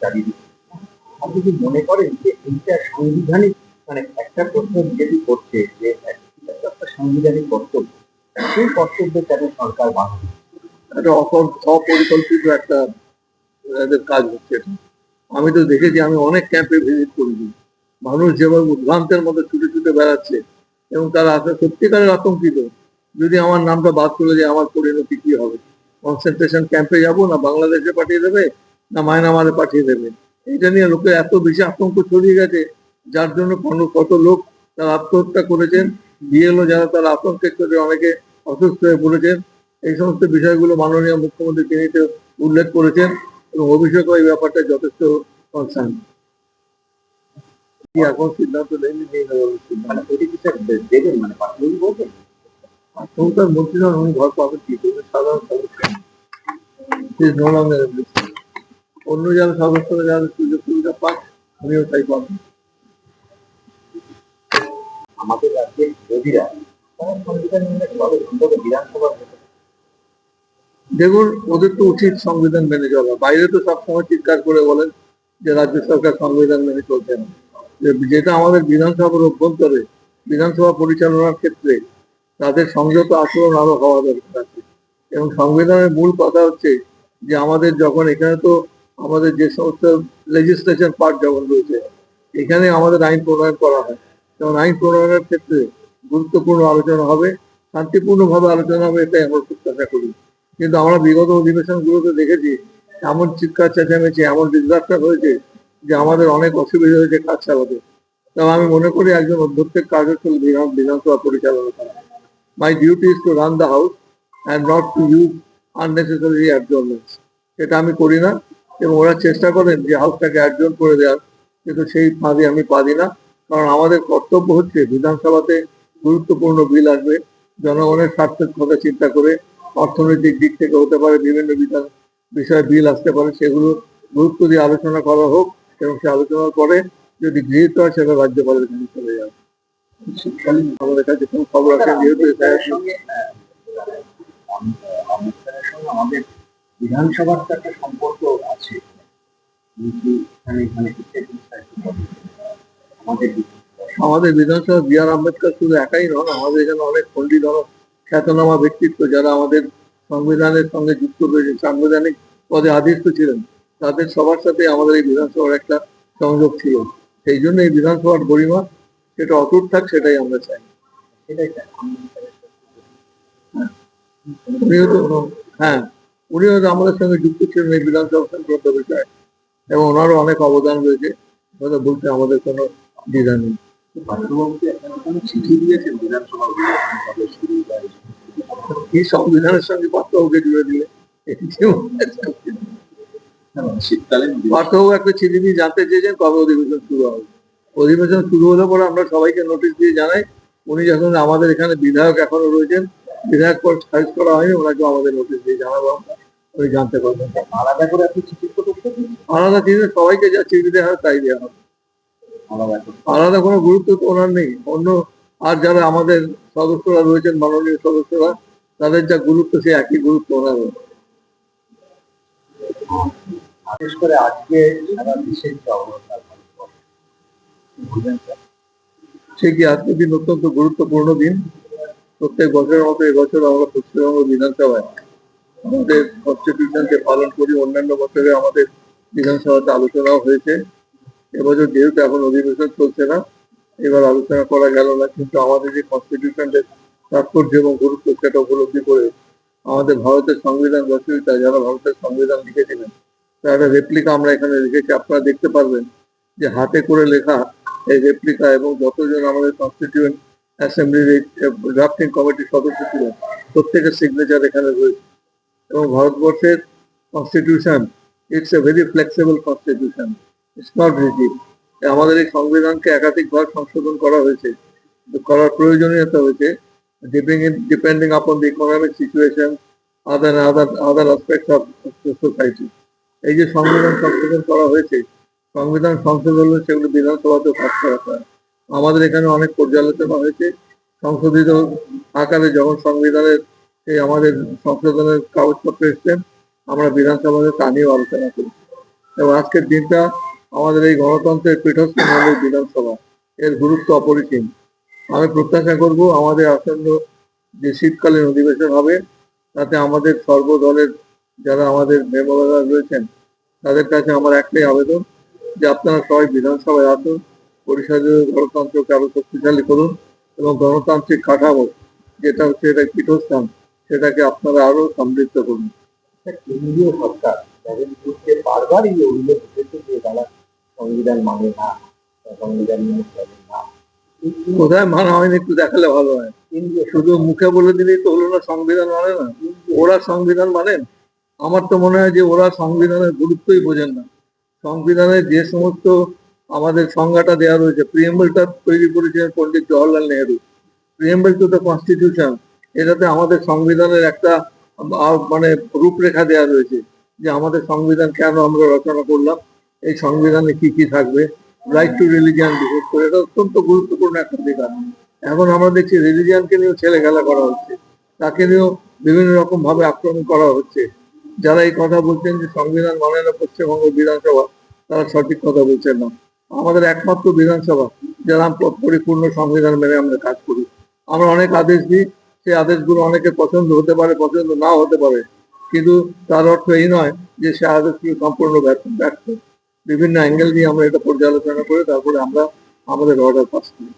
চারিদিকে আপনি কি মনে করেন যে এইটা সাংবিধানিক মানে একটা প্রশ্ন বিজেপি করছে যে একটা সাংবিধানিক কর্তব্য, সেই কর্তব্যে কেন সরকার বাধা একটা অপরিকল্পিত একটা, এদের কাজ হচ্ছে আমি তো দেখেছি, আমি অনেক ক্যাম্পে ভিজিট করেছি। মানুষ যেভাবে উদ্ভ্রান্তের মধ্যে ছুটে ছুটে বেড়াচ্ছে, এবং তারা আসলে সত্যিকারের আতঙ্কিত, যদি আমার নামটা বাদ চলে যায়, আমার পরিণতি কি হবে? কনসেন্ট্রেশন ক্যাম্পে যাব না, বাংলাদেশে পাঠিয়ে দেবে? না মায়ানমারে পাঠিয়ে দেবে। এটা নিয়ে লোকে এত বেশি আতঙ্ক ছড়িয়ে গেছে যার জন্য কোনো কত লোক তারা আত্মহত্যা করেছেন। বিএলও যারা তারা আতঙ্কে চলে অনেকে অসুস্থ হয়ে পড়েছেন। এই সমস্ত বিষয়গুলো মাননীয় মুখ্যমন্ত্রী তিনি উল্লেখ করেছেন এবং অভিষেক এই ব্যাপারটা যথেষ্ট কনসার্ন এখন সিদ্ধান্ত নেয়নি নিয়ে মানে দেবেন? মানে বলবেন? এখনকার উনি ঘর পাবেন কি? করে সাধারণ অন্য যারা সদস্যরা যারা সুযোগ সুবিধা পান উনিও তাই পাবেন আমাদের রাজ্যের বিরোধীরা সংবিধান মেনে চলে অন্তত বিধানসভার দেখুন ওদের তো উচিত সংবিধান মেনে চলা। বাইরে তো সবসময় চিৎকার করে বলেন যে রাজ্য সরকার সংবিধান মেনে চলছে না। যেটা আমাদের বিধানসভার অভ্যন্তরে বিধানসভা পরিচালনার ক্ষেত্রে তাদের সংযত আচরণ আরও হওয়া দরকার আছে। এবং সংবিধানের মূল কথা হচ্ছে যে আমাদের যখন এখানে তো আমাদের যে সমস্ত লেজিসলেশন পার্ট যখন রয়েছে, এখানে আমাদের আইন প্রণয়ন করা হয়। যেমন আইন প্রণয়নের ক্ষেত্রে গুরুত্বপূর্ণ আলোচনা হবে, শান্তিপূর্ণভাবে আলোচনা হবে, এটাই আমরা প্রত্যাশা করি। কিন্তু আমরা বিগত অধিবেশনগুলোতে দেখেছি, এমন চিৎকার চেঁচামেচি, এমন ডিজাস্টার হয়েছে যে আমাদের অনেক অসুবিধা হয়েছে কাজ চালাতে। তবে আমি মনে করি একজন অধ্যক্ষের কাজ হচ্ছে বিধান, বিধানসভা পরিচালনা করা। My duty is to run the house and not to use unnecessary adjournments এটা আমি করি না। এবং ওরা চেষ্টা করেন যে হাউসটাকে অ্যাডজন করে দেওয়ার। কিন্তু সেই ফাঁদে আমি পারি না। কারণ আমাদের কর্তব্য হচ্ছে বিধানসভাতে গুরুত্বপূর্ণ বিল আসবে। জনগণের স্বার্থের কথা চিন্তা করে অর্থনৈতিক দিক থেকে হতে পারে বিভিন্ন বিধান বিষয়ে বিল আসতে পারে, সেগুলো গুরুত্ব দিয়ে আলোচনা করা হোক এবং সে আলোচনার পরে যদি গৃহীত হয়, সেটা রাজ্যপালের কাছে চলে যাবে। আমাদের কাছে কোনো খবর আছে? যেহেতু বিধানসভার একটা সম্পর্ক আমাদের বিধানসভা বি আর আম্বেদকর শুধু একাই নন, আমাদের এখানে অনেক পণ্ডিত অনেক খ্যাতনামা ব্যক্তিত্ব যারা আমাদের সংবিধানের সঙ্গে যুক্ত রয়েছে, সাংবিধানিক পদে আদিষ্ট ছিলেন, তাদের সবার সাথে আমাদের এই বিধানসভার একটা সংযোগ ছিল। সেই জন্য এই বিধানসভার গরিমা সেটা অটুট থাক সেটাই আমরা চাই। সাথে উনিও তো হ্যাঁ। উনিও আমাদের সঙ্গে যুক্ত ছিলেন এই বিধানসভা সংক্রান্ত বিষয়ে। এবং ওনারও অনেক অবদান রয়েছে। কথা বলতে আমাদের কোনো দ্বিধা নেই। এই সংবিধানের সঙ্গে জুড়ে দিলে না, শীতকালীন পার্থবাবু একটা চিঠি দিয়ে জানতে চেয়েছেন কবে অধিবেশন শুরু হবে। অধিবেশন শুরু হলে পরে আমরা সবাইকে নোটিশ দিয়ে জানাই উনি যখন আমাদের এখানে বিধায়ক এখনও রয়েছেন বিধায়ক পর খারিজ করা হয়নি ওনাকে আমাদের নোটিশ দিয়ে জানাব আমরা। উনি জানতে পারবেন আলাদা করে আপনি চিঠি করতে আলাদা চিঠি সবাইকে যা চিঠি দেওয়া হয় তাই দেওয়া হবে আলাদা কোনো গুরুত্ব তো ওনার নেই। অন্য আর যারা আমাদের সদস্যরা রয়েছেন মাননীয় সদস্যরা তাদের যা গুরুত্ব সে একই গুরুত্ব ওনার বিশেষ করে আজকে সারা দেশের যে অবস্থা? সে কি আজকের দিন অত্যন্ত গুরুত্বপূর্ণ দিন? প্রত্যেক বছরের মতো এবছর আমরা পশ্চিমবঙ্গ বিধানসভায় আমাদের কনস্টিটিউশনকে পালন করি, অন্যান্য বছরে আমাদের বিধানসভাতে আলোচনাও হয়েছে। এবছর যেহেতু এখন অধিবেশন চলছে না, এবার আলোচনা করা গেল না, কিন্তু আমাদের যে কনস্টিটিউশনের তাৎপর্য এবং গুরুত্ব সেটা উপলব্ধি করে আমাদের ভারতের সংবিধান রচয়িতা যারা ভারতের সংবিধান লিখেছিলেন, তার একটা রেপ্লিকা আমরা এখানে লিখেছি আপনারা দেখতে পারবেন যে হাতে করে লেখা এই রেপ্লিকা এবং যতজন আমাদের কনস্টিটিউয়েন্ট অ্যাসেম্বলির ড্রাফটিং কমিটির সদস্য ছিলেন, প্রত্যেকের সিগনেচার এখানে রয়েছে। এবং ভারতবর্ষের constitution it's a very flexible constitution it's not rigid আমাদের এই সংবিধানকে একাধিকবার সংশোধন করা হয়েছে। করার প্রয়োজনীয়তা হয়েছে depending upon the economic situation other other other of society এই যে সংবিধান সংশোধন করা হয়েছে, সংবিধান সংশোধন হলে সেগুলো বিধানসভাতেও পাস করা হয়। আমাদের এখানে অনেক পর্যালোচনা হয়েছে। সংশোধিত আকারে যখন সংবিধানের এই আমাদের সংশোধনের কাগজপত্র এসছেন আমরা বিধানসভাতে তা নিয়েও আলোচনা করি এবং আজকের দিনটা আমাদের এই গণতন্ত্রের পীঠস্থান হল বিধানসভা। এর গুরুত্ব অপরিসীম। আমি প্রত্যাশা করব আমাদের আসন্ন যে শীতকালীন অধিবেশন হবে, তাতে আমাদের সর্বদলের যারা আমাদের মেম্বাররা রয়েছেন, তাদের কাছে আমার একটাই আবেদন যে আপনারা সবাই বিধানসভায় আসুন, পরিষদের গণতন্ত্রকে আরও শক্তিশালী করুন এবং গণতান্ত্রিক কাঠামো, যেটা হচ্ছে এটা পীঠস্থান সেটাকে আপনারা আরও সমৃদ্ধ করুন। কেন্দ্রীয় সরকার তাদের বারবার এই অভিযোগ উঠেছে যে তারা সংবিধান মানে না সংবিধান মেনে না। কোথায় মানা হয়নি একটু দেখালে ভালো হয়। শুধু মুখে বলে দিলেই তো হলো না সংবিধান মানে না। ওরা সংবিধান মানেন আমার তো মনে হয় যে ওরা সংবিধানের গুরুত্বই বোঝেন না। সংবিধানের যে সমস্ত আমাদের সংজ্ঞাটা দেওয়া রয়েছে প্রিয়েম্বলটা তৈরি করেছিলেন Pandit Jawaharlal Nehru. Preamble to the constitution এটাতে আমাদের সংবিধানের একটা মানে রূপরেখা দেওয়া রয়েছে যে আমাদের সংবিধান কেন আমরা রচনা করলাম, এই সংবিধানে কি কি থাকবে রাইট টু রিলিজিয়ান বিশেষ করে, এটা অত্যন্ত গুরুত্বপূর্ণ একটা অধিকার এখন আমরা দেখছি রিলিজিয়ানকে নিয়েও ছেলে খেলা করা হচ্ছে, তাকে নিয়েও বিভিন্ন রকম ভাবে আক্রমণ করা হচ্ছে। যারা এই কথা বলছেন যে সংবিধান মানে না পশ্চিমবঙ্গ বিধানসভা, তারা সঠিক কথা বলছেন না। আমাদের একমাত্র বিধানসভা, যারা পরিপূর্ণ সংবিধান মেনে আমরা কাজ করি। আমরা অনেক আদেশ দিই সেই আদেশগুলো অনেকের পছন্দ হতে পারে, পছন্দ নাও হতে পারে। কিন্তু তার অর্থ এই নয় যে সে আদেশগুলো সম্পূর্ণ ব্যর্থ ব্যর্থ। বিভিন্ন অ্যাঙ্গেল দিয়ে আমরা এটা পর্যালোচনা করে তারপরে আমরা আমাদের অর্ডার পাস করি।